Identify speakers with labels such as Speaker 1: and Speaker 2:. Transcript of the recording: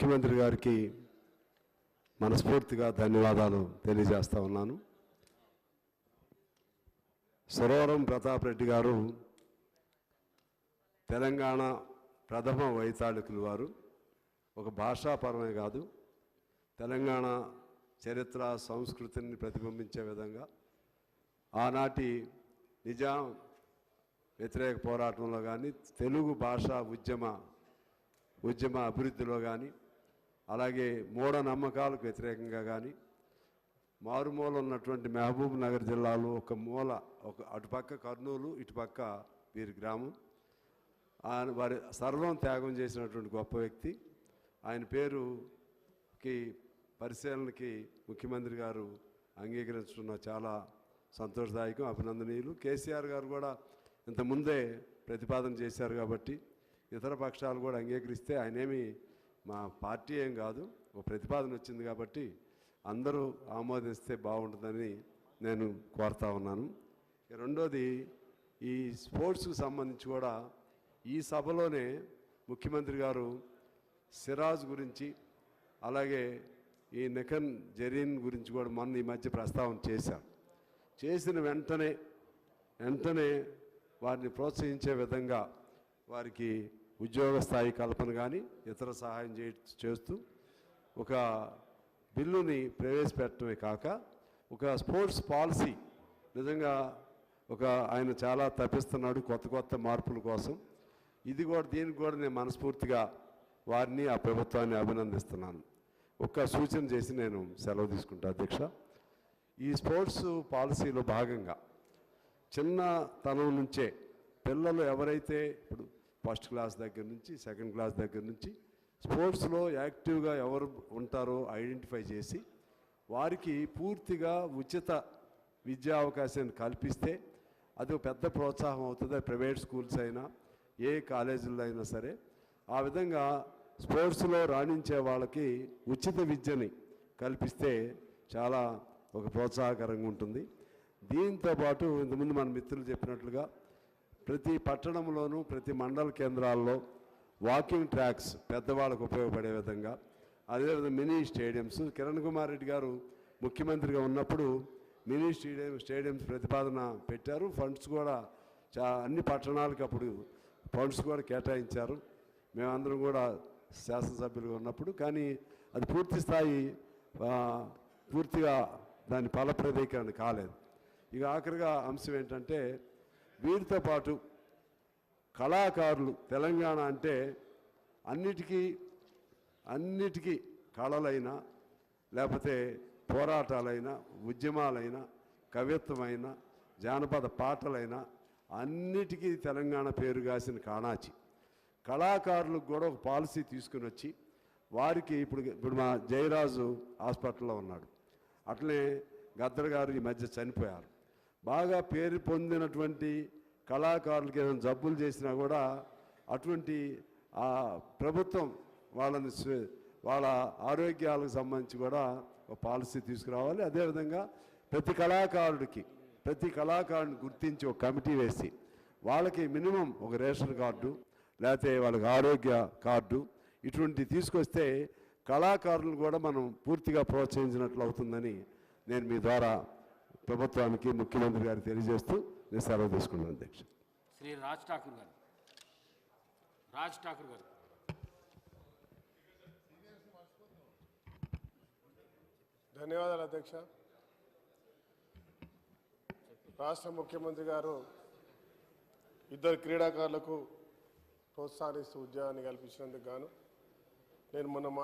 Speaker 1: ముఖ్యమంత్రి గారికి మనస్ఫూర్తిగా ధన్యవాదాలు తెలియజేస్తా ఉన్నాను. సురవరం ప్రతాప్ రెడ్డి గారు తెలంగాణ ప్రథమ వైతాళికులు వారు. ఒక భాషాపరమే కాదు తెలంగాణ చరిత్ర సంస్కృతిని ప్రతిబింబించే విధంగా ఆనాటి నిజాం వ్యతిరేక పోరాటంలో కానీ తెలుగు భాష ఉద్యమ ఉద్యమ అభివృద్ధిలో కానీ అలాగే మూఢనమ్మకాలకు వ్యతిరేకంగా కానీ మారుమూల ఉన్నటువంటి మహబూబ్ నగర్ జిల్లాలో ఒక మూల ఒక అటుపక్క కర్నూలు ఇటుపక్క వీరి గ్రామం. ఆయన వారి సర్వం త్యాగం చేసినటువంటి గొప్ప వ్యక్తి. ఆయన పేరుకి పరిశీలనకి ముఖ్యమంత్రి గారు అంగీకరించడం చాలా సంతోషదాయకం అభినందనీయులు. కేసీఆర్ గారు కూడా ఇంతకుముందే ప్రతిపాదన చేశారు కాబట్టి ఇతర పక్షాలు కూడా అంగీకరిస్తే ఆయనేమి మా పార్టీ ఏం కాదు ఒక ప్రతిపాదన వచ్చింది కాబట్టి అందరూ ఆమోదిస్తే బాగుంటుందని నేను కోరుతా ఉన్నాను. రెండోది ఈ స్పోర్ట్స్కు సంబంధించి కూడా ఈ సభలోనే ముఖ్యమంత్రి గారు సిరాజ్ గురించి అలాగే ఈ నిఖన్ జరీన్ గురించి కూడా మొన్న ఈ మధ్య ప్రస్తావన చేశారు. చేసిన వెంటనే వెంటనే వారిని ప్రోత్సహించే విధంగా వారికి ఉద్యోగ స్థాయి కల్పన కానీ ఇతర సహాయం చే చేస్తూ ఒక బిల్లుని ప్రవేశపెట్టడమే కాక ఒక స్పోర్ట్స్ పాలసీ నిజంగా ఒక ఆయన చాలా తప్పిస్తున్నాడు కొత్త కొత్త మార్పుల కోసం. ఇది కూడా దీనికి కూడా నేను మనస్ఫూర్తిగా వారిని ఆ ప్రభుత్వాన్ని అభినందిస్తున్నాను. ఒక్క సూచన చేసి నేను సెలవు తీసుకుంటా అధ్యక్ష. ఈ స్పోర్ట్స్ పాలసీలో భాగంగా చిన్నతనం నుంచే పిల్లలు ఎవరైతే ఇప్పుడు ఫస్ట్ క్లాస్ దగ్గర నుంచి సెకండ్ క్లాస్ దగ్గర నుంచి స్పోర్ట్స్లో యాక్టివ్గా ఎవరు ఉంటారో ఐడెంటిఫై చేసి వారికి పూర్తిగా ఉచిత విద్యా అవకాశాన్ని కల్పిస్తే అది పెద్ద ప్రోత్సాహం అవుతుంది. ప్రైవేట్ స్కూల్స్ అయినా ఏ కాలేజీల్లో అయినా సరే. ఆ విధంగా స్పోర్ట్స్లో రాణించే వాళ్ళకి ఉచిత విద్యని కల్పిస్తే చాలా ఒక ప్రోత్సాహకరంగా ఉంటుంది. దీంతో పాటు ఇంతకుముందు మన మిత్రులు చెప్పినట్లుగా ప్రతి పట్టణంలోనూ ప్రతి మండల కేంద్రాల్లో వాకింగ్ ట్రాక్స్ పెద్దవాళ్ళకు ఉపయోగపడే విధంగా. అదేవిధంగా మినీ స్టేడియంస్. కిరణ్ కుమార్ రెడ్డి గారు ముఖ్యమంత్రిగా ఉన్నప్పుడు మినీ స్టేడియం స్టేడియంస్ ప్రతిపాదన పెట్టారు. ఫండ్స్ కూడా చా అన్ని పట్టణాలకు అప్పుడు ఫండ్స్ కూడా కేటాయించారు. మేమందరం కూడా శాసనసభ్యులుగా ఉన్నప్పుడు. కానీ అది పూర్తి స్థాయి పూర్తిగా దాని ఫలప్రదీకరణ కాలేదు. ఇక ఆఖరిగా అంశం ఏంటంటే వీరితో పాటు కళాకారులు తెలంగాణ అంటే అన్నిటికీ అన్నిటికీ కళలైనా లేకపోతే పోరాటాలైనా ఉద్యమాలైనా కవిత్వమైన జానపద పాటలైనా అన్నిటికీ తెలంగాణ పేరుగాసిన కాణాచి. కళాకారులకు కూడా ఒక పాలసీ తీసుకుని వచ్చి వారికి ఇప్పుడు ఇప్పుడు మా జయరాజు హాస్పిటల్లో ఉన్నాడు. అట్లనే గద్దర్ గారు ఈ మధ్య చనిపోయారు. బాగా పేరు పొందినటువంటి కళాకారులకి ఏదైనా జబ్బులు చేసినా కూడా అటువంటి ఆ ప్రభుత్వం వాళ్ళని వాళ్ళ ఆరోగ్యాలకు సంబంధించి కూడా ఒక పాలసీ తీసుకురావాలి. అదేవిధంగా ప్రతి కళాకారుడికి ప్రతి కళాకారుని గుర్తించి ఒక కమిటీ వేసి వాళ్ళకి మినిమం ఒక రేషన్ కార్డు లేకపోతే వాళ్ళకి ఆరోగ్య కార్డు ఇటువంటి తీసుకొస్తే కళాకారులను కూడా మనం పూర్తిగా ప్రోత్సహించినట్లు అవుతుందని నేను మీ ద్వారా ప్రభుత్వానికి ముఖ్యమంత్రి గారికి తెలియజేస్తూ నేను సెలవు తీసుకున్నాను అధ్యక్ష.
Speaker 2: శ్రీ రాజ్ ఠాకూర్ గారు. రాజ్ ఠాకూర్ గారు.
Speaker 3: ధన్యవాదాలు అధ్యక్ష. రాష్ట్ర ముఖ్యమంత్రి గారు ఇద్దరు క్రీడాకారులకు ప్రోత్సాహిస్తూ ఉద్యోగాన్ని కల్పించినందుకు గాను నేను మొన్న మా